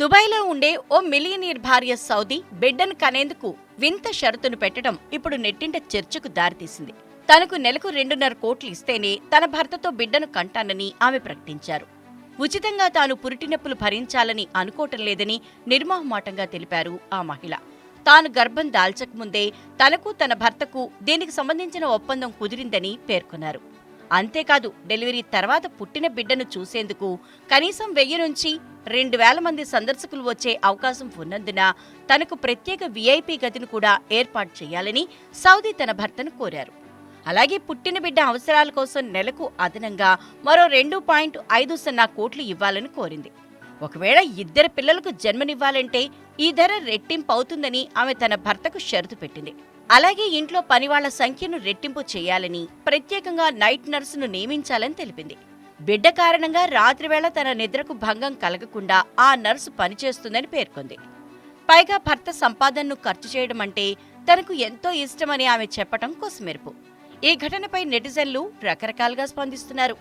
దుబాయ్లో ఉండే ఓ మిలియనీర్ భార్య సౌదీ బిడ్డను కనేందుకు వింత షరతును పెట్టడం ఇప్పుడు నెట్టింట చర్చకు దారితీసింది. తనకు నెలకు రెండున్నర కోట్లు ఇస్తేనే తన భర్తతో బిడ్డను కంటానని ఆమె ప్రకటించారు. ఉచితంగా తాను పురిటినొప్పులు భరించాలని అనుకోవటం లేదని నిర్మోహమాటంగా తెలిపారు ఆ మహిళ. తాను గర్భం దాల్చకముందే తనకు తన భర్తకు దీనికి సంబంధించిన ఒప్పందం కుదిరిందని పేర్కొన్నారు. అంతేకాదు డెలివరీ తర్వాత పుట్టిన బిడ్డను చూసేందుకు కనీసం వెయ్యి నుంచి రెండు వేల మంది సందర్శకులు వచ్చే అవకాశం ఉన్నందున తనకు ప్రత్యేక వీఐపీ గదిని కూడా ఏర్పాటు చేయాలని సౌదీ తన భర్తను కోరారు. అలాగే పుట్టిన బిడ్డ అవసరాల కోసం నెలకు అదనంగా మరో రెండు పాయింట్ ఐదు సున్నా కోట్లు ఇవ్వాలని కోరింది. ఒకవేళ ఇద్దరు పిల్లలకు జన్మనివ్వాలంటే ఈ ధర రెట్టింపు అవుతుందని ఆమె తన భర్తకు షరతు పెట్టింది. అలాగే ఇంట్లో పనివాళ్ళ సంఖ్యను రెట్టింపు చేయాలని ప్రత్యేకంగా నైట్ నర్సును నియమించాలని తెలిపింది. బిడ్డ కారణంగా రాత్రివేళ తన నిద్రకు భంగం కలగకుండా ఆ నర్సు పనిచేస్తుందని పేర్కొంది. పైగా భర్త సంపాదనను ఖర్చు చేయడం అంటే తనకు ఎంతో ఇష్టమని ఆమె చెప్పటం కొసమెరుపు. ఈ ఘటనపై నెటిజన్లు రకరకాలుగా స్పందిస్తున్నారు.